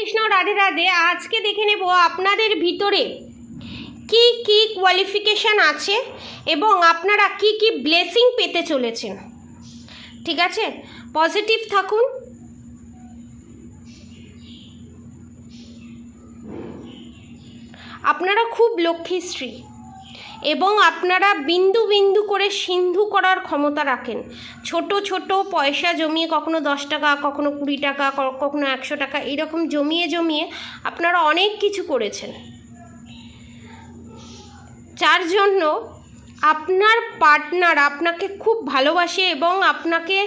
কৃষ্ণ, রাধে রাধে, আজকে দেখে নেব আপনাদের ভিতরে কি কি কোয়ালিফিকেশান আছে এবং আপনারা কি কি ব্লেসিং পেতে চলেছেন। ঠিক আছে? পজিটিভ থাকুন। আপনারা খুব লক্ষ্মীশ্রী এবং আপনারা বিন্দু বিন্দু করে সিন্ধু করার ক্ষমতা রাখেন। ছোট ছোট পয়সা জমিয়ে কখনো দশ টাকা, কখনো কুড়ি টাকা কখনো একশো টাকা এরকম জমিয়ে জমিয়ে আপনারা অনেক কিছু করেছেন। যার জন্য আপনার পার্টনার আপনাকে খুব ভালোবাসে এবং আপনাকে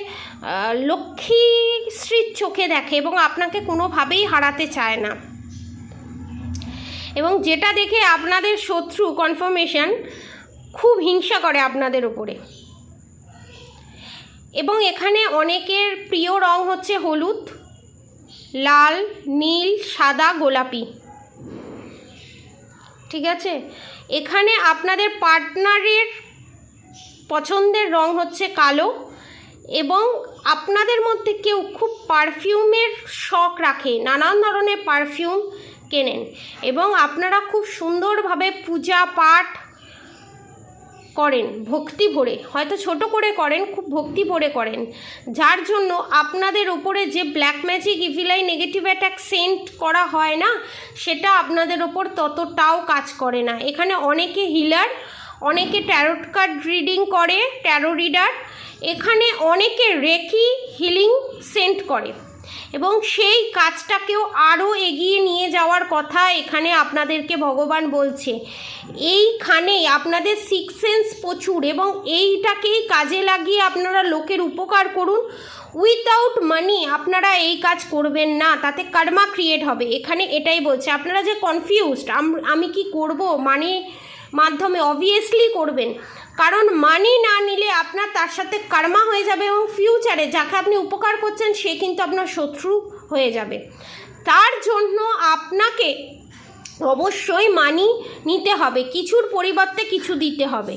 লক্ষ্মীশ্রীর চোখে দেখে এবং আপনাকে কোনোভাবেই হারাতে চায় না। এবং যেটা দেখে আপনাদের শত্রু কনফার্মেশন খুব হিংসা করে আপনাদের ওপরে এবং এখানে অনেকের প্রিয় রং হচ্ছে হলুদ, লাল, নীল, সাদা, গোলাপি। ঠিক আছে? এখানে আপনাদের পার্টনারের পছন্দের রং হচ্ছে কালো এবং আপনাদের মধ্যে কেউ খুব পারফিউমের শখ রাখে, নানান ধরনের পারফিউম কেনেন। এবং আপনারা খুব সুন্দরভাবে পূজা পাঠ করেন, ভক্তি ভরে। হয়তো ছোট করে করেন, খুব ভক্তি ভরে করেন। যার জন্য আপনাদের উপরে যে black magic evil eye negative attack sent করা হয় না, সেটা আপনাদের ওপর ততটাও কাজ করে না। এখানে অনেকে হিলার অনেকে ট্যারোট কার্ড রিডিং করে ট্যারো রিডার এখানে অনেকে রেকি হিলিং সেন্ট করে। এবং সেই কাজটাকেও আরও এগিয়ে নিয়ে যাওয়ার কথা এখানে আপনাদেরকে ভগবান বলছে। এইখানেই আপনাদের সিক্স সেন্স প্রচুর এবং এইটাকেই কাজে লাগিয়ে আপনারা লোকের উপকার করুন। উইথাউট মানি আপনারা এই কাজ করবেন না, তাতে কার্মা ক্রিয়েট হবে। এখানে এটাই বলছে। আপনারা যে কনফিউজড আমি কি করব? মানে মাধ্যমে অবভিয়াসলি করবেন। কারণ মানি না নিলে আপনার তার সাথে কার্মা হয়ে যাবে এবং ফিউচারে যাকে আপনি উপকার করছেন, সে কিন্তু আপনার শত্রু হয়ে যাবে। তার জন্য আপনাকে অবশ্যই মানি নিতে হবে, কিছুর পরিবর্তে কিছু দিতে হবে।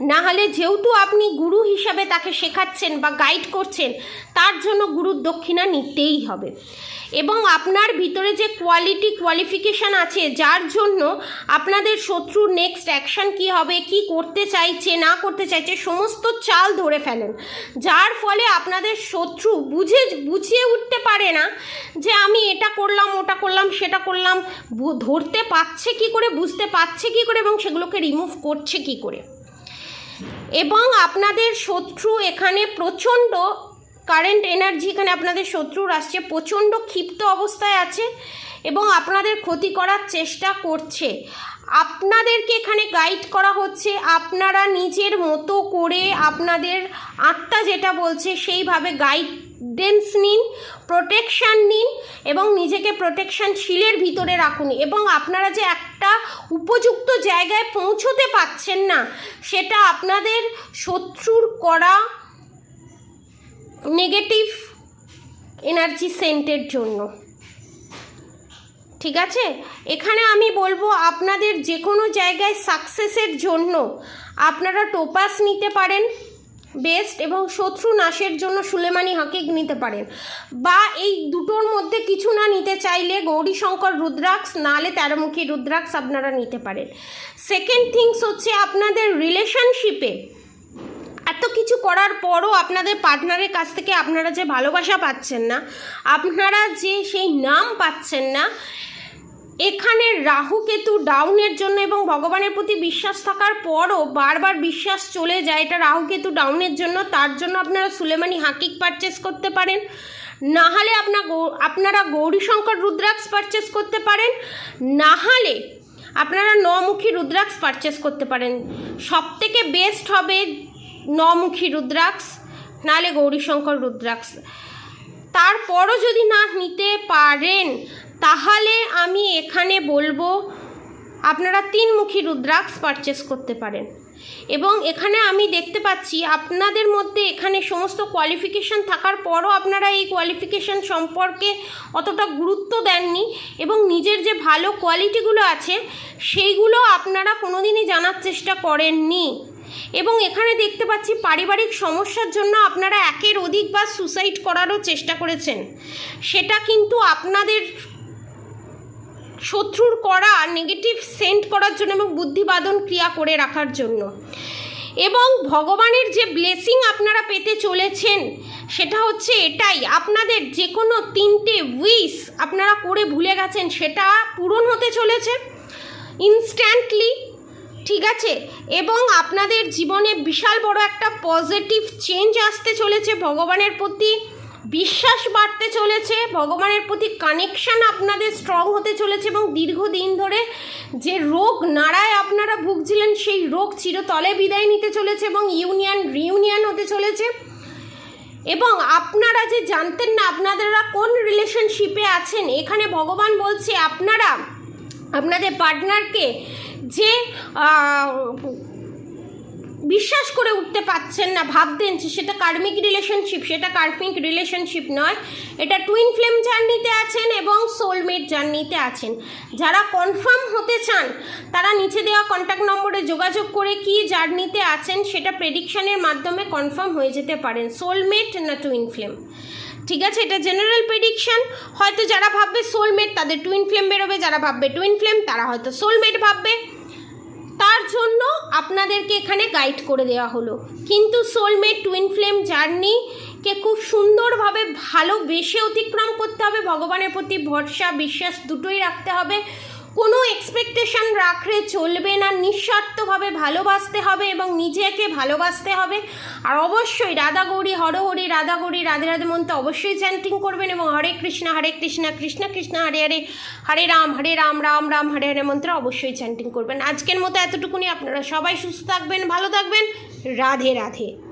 না হলে যেহেতু আপনি গুরু হিসাবে তাকে শেখাচ্ছেন বা গাইড করছেন, তার জন্য গুরুর দক্ষিণা নিতেই হবে। এবং আপনার ভিতরে যে কোয়ালিটি কোয়ালিফিকেশান আছে, যার জন্য আপনাদের শত্রুর নেক্সট অ্যাকশন কি হবে, কি করতে চাইছে, না করতে চাইছে, সমস্ত চাল ধরে ফেলেন। যার ফলে আপনাদের শত্রু বুঝে, বুঝিয়ে উঠতে পারে না যে আমি এটা করলাম, ওটা করলাম, সেটা করলাম ধরতে পারছে কি করে, বুঝতে পারছে কি করে এবং সেগুলোকে রিমুভ করছে কি করে। এবং আপনাদের শত্রু এখানে প্রচণ্ড কারেন্ট এনার্জি এখানে আপনাদের শত্রুর আসছে, প্রচণ্ড ক্ষিপ্ত অবস্থায় আছে এবং আপনাদের ক্ষতি করার চেষ্টা করছে। আপনাদেরকে এখানে গাইড করা হচ্ছে, আপনারা নিজের মতো করে আপনাদের আত্মা যেটা বলছে সেইভাবে গাইডেন্স নিন প্রোটেকশান নিন এবং নিজেকে প্রোটেকশান শিলের ভিতরে রাখুন এবং আপনারা যে একটা উপযুক্ত জায়গায় পৌঁছতে পাচ্ছেন না, সেটা আপনাদের শত্রুর করা নেগেটিভ এনার্জি সেন্টের জন্য। ঠিক আছে? এখানে আমি বলব আপনাদের যে কোনো জায়গায় সাকসেসের জন্য আপনারা টোপাস নিতে পারেন, বেস্ট, এবং শত্রু নাশের জন্য সুলেমানি হাকিক নিতে পারেন। বা এই দুটোর মধ্যে কিছু না নিতে চাইলে গৌরীশঙ্কর রুদ্রাক্ষ, নালে তেরোমুখী রুদ্রাক্ষ আপনারা নিতে পারেন। সেকেন্ড থিংস হচ্ছে আপনাদের রিলেশনশিপে কিছু করার পরও আপনাদের পার্টনারের কাছ থেকে আপনারা যে ভালোবাসা পাচ্ছেন না, আপনারা যে সেই নাম পাচ্ছেন না, এখানে রাহু কেতু ডাউনের জন্য এবং ভগবানের প্রতি বিশ্বাস থাকার পরও বারবার বিশ্বাস চলে যায় এটা রাহু কেতু ডাউনের জন্য, তার জন্য আপনারা সুলেমানি হাকিক পারচেস করতে পারেন। না হলে আপনার আপনারা গৌরীশঙ্কর রুদ্রাক্ষ পারচেস করতে পারেন। না হলে আপনারা নমুখী রুদ্রাক্ষ পারচেস করতে পারেন। সব থেকে বেস্ট হবে নমুখী রুদ্রাক্ষ নাহলে গৌরীশঙ্কর রুদ্রাক্ষ। তারপরও যদি না নিতে পারেন, তাহলে আমি এখানে বলব, আপনারা তিনমুখী রুদ্রাক্ষ পারচেস করতে পারেন। এবং এখানে আমি দেখতে পাচ্ছি, আপনাদের মধ্যে এখানে সমস্ত কোয়ালিফিকেশান থাকার পরও আপনারা এই কোয়ালিফিকেশান সম্পর্কে অতটা গুরুত্ব দেননি এবং নিজের যে ভালো কোয়ালিটিগুলো আছে, সেইগুলো আপনারা কোনোদিনই জানার চেষ্টা করেননি। এবং এখানে দেখতে পাচ্ছি পারিবারিক সমস্যার জন্য আপনারা একের অধিকবার সুসাইড করারও চেষ্টা করেছেন। সেটা কিন্তু আপনাদের শত্রুর করা নেগেটিভ সেন্ড করার জন্য এবং বুদ্ধিবাদন ক্রিয়া করে রাখার জন্য। এবং ভগবানের যে ব্লেসিং আপনারা পেতে চলেছেন, সেটা হচ্ছে এটাই, আপনাদের যে কোনো তিনটে উইস আপনারা করে ভুলে গেছেন, সেটা পূরণ হতে চলেছে। ইনস্ট্যান্টলি ঠিক আছে? এবং আপনাদের জীবনে বিশাল বড় একটা পজিটিভ চেঞ্জ আসতে চলেছে ভগবানের প্রতি, বিশ্বাস বাড়তে চলেছে, ভগবানের প্রতি কানেকশান আপনাদের স্ট্রং হতে চলেছে এবং দীর্ঘদিন ধরে যে রোগ নাড়ায় আপনারা ভুগছিলেন, সেই রোগ চিরতলে বিদায় নিতে চলেছে এবং ইউনিয়ন রিউনিয়ন হতে চলেছে। এবং আপনারা যে জানতেন না আপনারা কোন রিলেশনশিপে আছেন, এখানে ভগবান বলছে আপনারা, আপনাদের পার্টনারকে যে বিশ্বাস করে উঠতে পারছেন না, ভাবতেন যে সেটা কার্মিক রিলেশনশিপ সেটা কার্মিক রিলেশনশিপ নয়। এটা টুইন ফ্লেম জার্নিতে আছেন এবং সোলমেট জার্নিতে আছেন। যারা কনফার্ম হতে চান, তারা নিচে দেওয়া কন্ট্যাক্ট নম্বরে যোগাযোগ করে কি জার্নিতে আছেন, সেটা প্রেডিকশানের মাধ্যমে কনফার্ম হয়ে যেতে পারেন। সোলমেট না টুইন ফ্লেম ঠিক আছে, এটা জেনারেল প্রেডিকশন হয়তো যারা ভাববে সোলমেট তাদের টুইন ফ্লেম বেরোবে, যারা ভাববে টুইন ফ্লেম তারা হয়তো সোলমেট ভাববে। তার জন্য আপনাদেরকে এখানে গাইড করে দেওয়া হলো। কিন্তু সোলমেট টুইন ফ্লেম জার্নিকে খুব সুন্দরভাবে ভালোবেসে অতিক্রম করতে হবে। ভগবানের প্রতি ভরসা, বিশ্বাস দুটোই রাখতে হবে। কোনো এক্সপেকটেশন রাখলে চলবে না, নিঃস্বার্থভাবে ভালোবাসতে হবে এবং নিজেকে ভালোবাসতে হবে। আর অবশ্যই রাধা গৌরী হরহরি রাধা গৌরী, রাধে রাধে মন্ত্র অবশ্যই চ্যান্টিং করবেন এবং হরে কৃষ্ণ হরে কৃষ্ণ কৃষ্ণ কৃষ্ণ, হরে হরে হরে রাম হরে রাম রাম রাম, হরে হরে মন্ত্র অবশ্যই চ্যান্টিং করবেন। আজকের মতো এতটুকুনি। আপনারা সবাই সুস্থ থাকবেন, ভালো থাকবেন। রাধে রাধে।